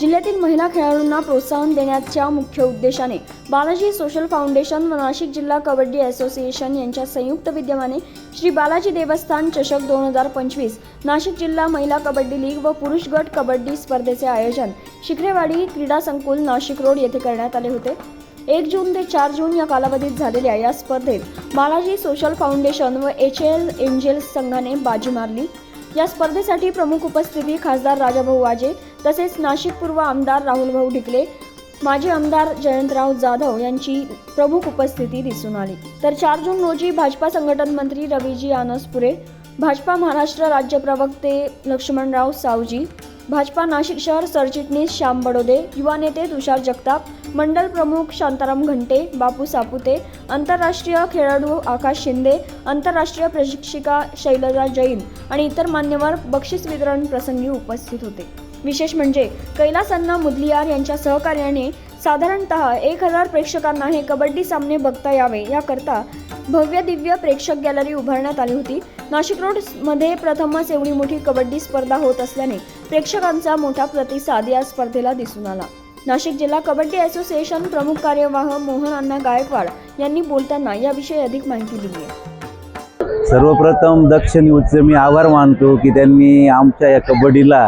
जिल्ह्यातील महिला खेळाडूंना प्रोत्साहन देण्याच्या मुख्य उद्देशाने बालाजी सोशल फाउंडेशन व नाशिक जिल्हा कबड्डी असोसिएशन यांच्या संयुक्त विद्यमाने श्री बालाजी देवस्थान चषक दोन हजार पंचवीस नाशिक जिल्हा महिला कबड्डी लीग व पुरुष गट कबड्डी स्पर्धेचे आयोजन शिखरेवाडी क्रीडा संकुल नाशिक रोड येथे करण्यात आले होते. एक जून ते चार जून या कालावधीत झालेल्या या स्पर्धेत बालाजी सोशल फाउंडेशन व एच एल एंजेल्स संघाने बाजी मारली. या स्पर्धेसाठी प्रमुख उपस्थिती खासदार राजाभाऊ वाजे तसेच नाशिक पूर्व आमदार राहुलभाऊ ढिकले माजी आमदार जयंतराव जाधव यांची प्रमुख उपस्थिती दिसून आली. तर चार जून रोजी भाजपा संघटन मंत्री रवीजी आनसपुरे भाजपा महाराष्ट्र राज्य प्रवक्ते लक्ष्मणराव सावजी भाजपा नाशिक शहर सरचिटणीस श्याम बडोदे युवा नेते तुषार जगताप मंडल प्रमुख शांताराम घंटे बापू सापुते आंतरराष्ट्रीय खेळाडू आकाश शिंदे आंतरराष्ट्रीय प्रशिक्षिका शैलजा जैन आणि इतर मान्यवर बक्षीस वितरण प्रसंगी उपस्थित होते. विशेष म्हणजे कैलास अण्णा मुदलियार यांच्या सहकार्याने साधारणतः एक हजार प्रेक्षकांना हे कबड्डी सामने बघता यावे याकरता भव्य दिव्य प्रेक्षक गॅलरी उभारण्यात आली होती. नाशिक रोडमध्ये प्रथमच एवढी मोठी कबड्डी स्पर्धा होत असल्याने प्रेक्षकांचा मोठा प्रतिसाद या स्पर्धेला दिसून आला. नाशिक जिल्हा कबड्डी असोसिएशन प्रमुख कार्यवाह मोहन अण्णा गायकवाड यांनी बोलताना याविषयी अधिक माहिती दिली आहे. सर्वप्रथम दक्ष न्यूजचे मी आभार मानतो की त्यांनी आमच्या या कबड्डीला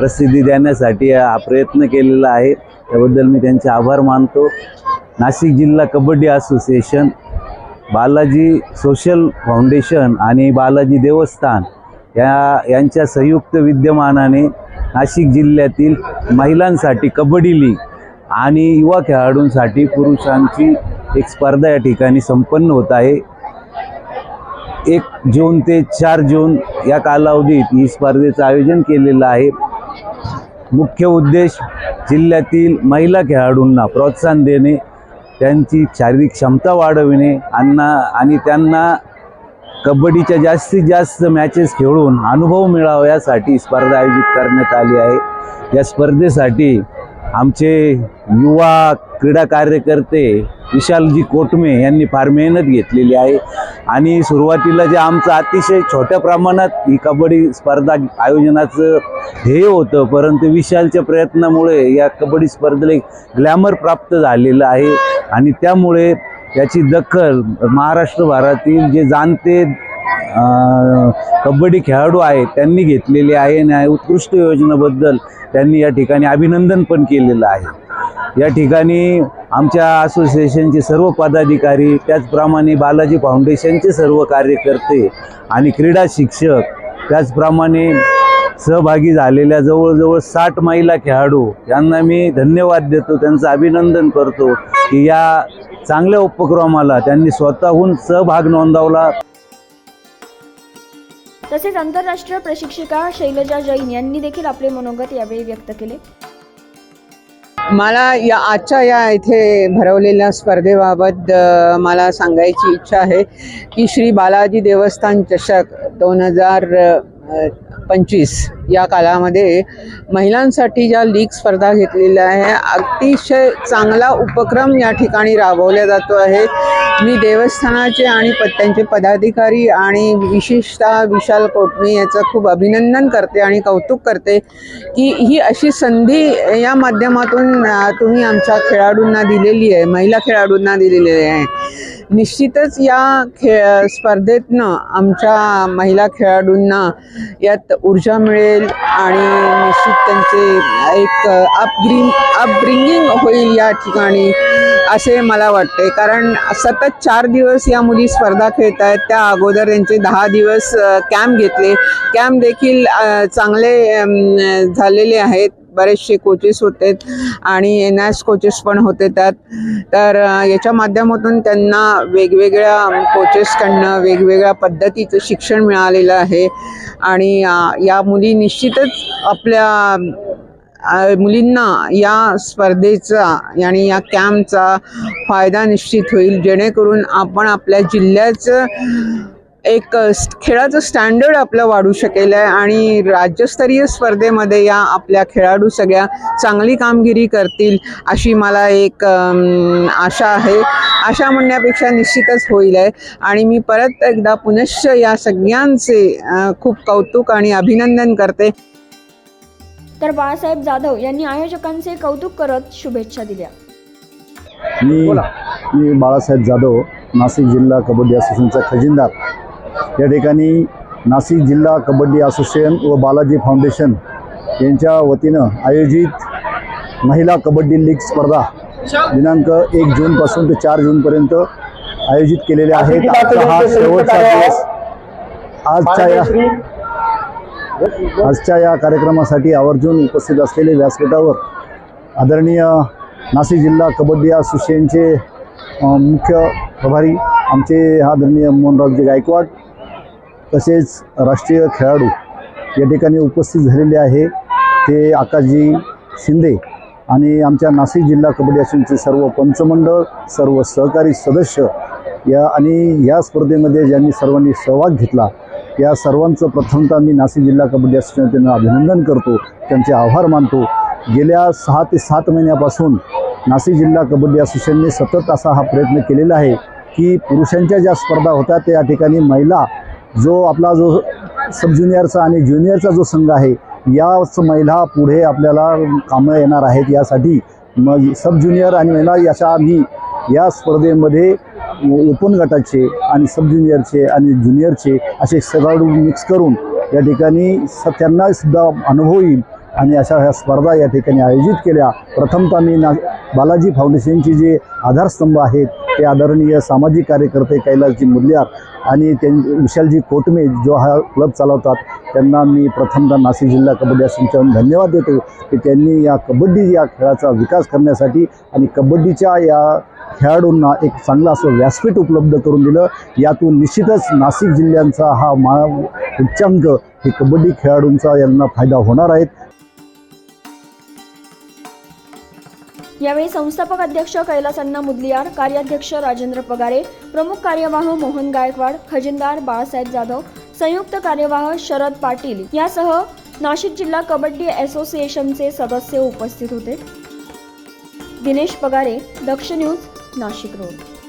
प्रसिद्धी देण्यासाठी हा प्रयत्न केलेला आहे. त्याबद्दल मी त्यांचे आभार मानतो. नाशिक जिल्हा kabaddi association Balaji social foundation आणि बालाजी देवस्थान या यांच्या संयुक्त विद्यमानाने नाशिक जिल्ह्यातील महिलांसाठी कबड्डी लीग आणि युवा खेळाडूंसाठी पुरुषांची एक स्पर्धा या ठिकाणी संपन्न होत आहे. एक जून ते चार जून या कालावधीत ही स्पर्धेचं आयोजन केलेलं आहे. मुख्य उद्देश जिल्ह्यातील महिला खेळाडूंना प्रोत्साहन देणे त्यांची शारीरिक क्षमता वाढविणे अन्ना आणि त्यांना कबड्डीच्या जास्तीत जास्त मॅचेस खेळून अनुभव मिळावा यासाठी स्पर्धा आयोजित करण्यात आली आहे. या स्पर्धेसाठी आमचे युवा क्रीडा कार्यकर्ते विशालजी कोटमे यांनी फार मेहनत घेतलेली आहे. आणि सुरुवातीला जे आमचं अतिशय छोट्या प्रमाणात ही कबड्डी स्पर्धा आयोजनाचं ध्येय होतं परंतु विशालच्या प्रयत्नामुळे या कबड्डी स्पर्धेला एक ग्लॅमर प्राप्त झालेलं आहे. आणि त्यामुळे याची दखल महाराष्ट्रभरातील जे जाणते कबड्डी खेळाडू आहेत त्यांनी घेतलेली आहे आणि उत्कृष्ट योजनेबद्दल त्यांनी या ठिकाणी अभिनंदन पण केलेलं आहे. या ठिकाणी आमच्या असोसिएशनचे सर्व पदाधिकारी त्याचप्रमाणे बालाजी फाउंडेशनचे सर्व कार्यकर्ते आणि क्रीडा शिक्षक त्याचप्रमाणे सहभागी झालेल्या जवळजवळ साठ महिला खेळाडू यांना मी धन्यवाद देतो त्यांचं अभिनंदन करतो की या चांगल्या उपक्रमाला त्यांनी स्वतःहून सहभाग नोंदवला. तसेच आंतरराष्ट्रीय प्रशिक्षिका शैलजा जैन यांनी देखील आपले मनोगत यावेळी व्यक्त केले. मला या आजच्या या इथे भरवलेल्या स्पर्धेबाबत मला सांगायची इच्छा आहे की श्री बालाजी देवस्थान चषक दोन हजार पंचवीस या कालामध्ये महिलांसाठी ज्या लीग स्पर्धा घेतलेल्या आहे अतिशय चांगला उपक्रम या ठिकाणी राबवला जातो आहे. मी देवस्थानाचे आणि त्यांचे पदाधिकारी आणि विशेषतः विशाल कोटमी याचं खूप अभिनंदन करते आणि कौतुक करते की ही अशी संधी या माध्यमातून तुम्ही आमच्या खेळाडूंना दिलेली आहे महिला खेळाडूंना दिलेली आहे. निश्चितच या खेळ स्पर्धेतनं आमच्या महिला खेळाडूंना यात ऊर्जा मिळेल आणि निश्चित त्यांचे एक अपग्रिंग अपब्रिंगिंग होईल या ठिकाणी असे मला वाटते कारण सतत चार दिवस या मुली स्पर्धा खेळत आहेत. त्या अगोदर त्यांचे दहा दिवस कॅम्प घेतले. कॅम्प देखील चांगले झालेले आहेत. बरेचसे कोचेस होते आणि एन एस कोचेस पण होते त्यात. तर याच्या माध्यमातून त्यांना वेगवेगळ्या कोचेसकडनं वेगवेगळ्या पद्धतीचं शिक्षण मिळालेलं आहे. आणि या मुली निश्चितच आपल्या मुलींना या स्पर्धेचा आणि या कॅम्पचा फायदा निश्चित होईल. जेणेकरून आपण आपल्या जिल्ह्याचं एक खेळाचं स्टँडर्ड आपलं वाढू शकेल आहे आणि राज्यस्तरीय स्पर्धेमध्ये या आपल्या खेळाडू सगळ्या चांगली कामगिरी करतील अशी मला एक आशा आहे. आशा म्हणण्यापेक्षा निश्चितच होईल आहे. आणि मी परत एकदा पुनश्च या सगळ्यांचे खूप कौतुक आणि अभिनंदन करते. तर बाळासाहेब जाधव यांनी आयोजकांचे कौतुक करत शुभेच्छा दिल्या. मी मी बाळासाहेब जाधव नाशिक जिल्हा कबड्डी असोसिएशनचा खजिनदार. या ठिकाणी नाशिक जिल्हा कबड्डी असोसिएशन व बालाजी फाउंडेशन यांच्या वतीनं आयोजित महिला कबड्डी लीग स्पर्धा दिनांक एक जूनपासून ते चार जूनपर्यंत आयोजित केलेल्या आहेत. आजचा हा शेवटचा दिवस. आजच्या या आजच्या या कार्यक्रमासाठी आवर्जून उपस्थित असलेले व्यासपीठावर आदरणीय नाशिक जिल्हा कबड्डी असोसिएशनचे मुख्य प्रभारी आमचे आदरणीय मोहनरावजी गायकवाड तसेच राष्ट्रीय खेळाडू या ठिकाणी उपस्थित झालेले आहे. ते आकाशजी शिंदे आणि आमच्या नाशिक जिल्हा कबड्डी असोसिएशनचे सर्व पंचमंडळ सर्व सहकारी सदस्य या आणि या स्पर्धेमध्ये ज्यांनी सर्वांनी सहभाग घेतला या सर्वांचं प्रथमतः मी नाशिक जिल्हा कबड्डी असोसिएशन त्यांना अभिनंदन करतो त्यांचे आभार मानतो. गेल्या सहा ते सात महिन्यापासून नाशिक जिल्हा कबड्डी असोसिएशनने सतत असा हा प्रयत्न केलेला आहे की पुरुषांच्या ज्या स्पर्धा होत्या त्या ठिकाणी महिला जो आपला जो सब ज्युनियरचा आणि ज्युनियरचा जो संघ आहे याच महिला पुढे आपल्याला कामं येणार आहेत यासाठी. मग सब ज्युनियर आणि महिला याच्या आम्ही या स्पर्धेमध्ये ओपन गटाचे आणि सब ज्युनियरचे आणि ज्युनियरचे असे सगळं मिक्स करून या ठिकाणी स त्यांनासुद्धा अनुभव येईल. आणि अशा ह्या स्पर्धा या ठिकाणी आयोजित केल्या. प्रथमतः मी ना बालाजी फाउंडेशनचे जे आधारस्तंभ आहेत ते आदरणीय सामाजिक कार्यकर्ते कैलासजी मुरलियार आणि त्यां विशालजी कोटमे जो हा क्लब चालवतात त्यांना मी प्रथमतः नाशिक जिल्हा कबड्डी असोसिएशन धन्यवाद देतो की त्यांनी या कबड्डी या खेळाचा विकास करण्यासाठी आणि कबड्डीच्या या खेळाडूंना एक चांगलं असं व्यासपीठ उपलब्ध करून दिलं. यातून निश्चितच नाशिक जिल्ह्यांचा हा मा उच्चांक हे कबड्डी खेळाडूंचा यांना फायदा होणार आहेत यावेळी संस्थापक अध्यक्ष कैलास अण्णा मुदलियार कार्याध्यक्ष राजेंद्र पगारे प्रमुख कार्यवाह मोहन गायकवाड खजिनदार बाळासाहेब जाधव संयुक्त कार्यवाह शरद पाटील यासह नाशिक जिल्हा कबड्डी असोसिएशनचे सदस्य उपस्थित होते. Dinesh Pagare Daksh news Nashik road.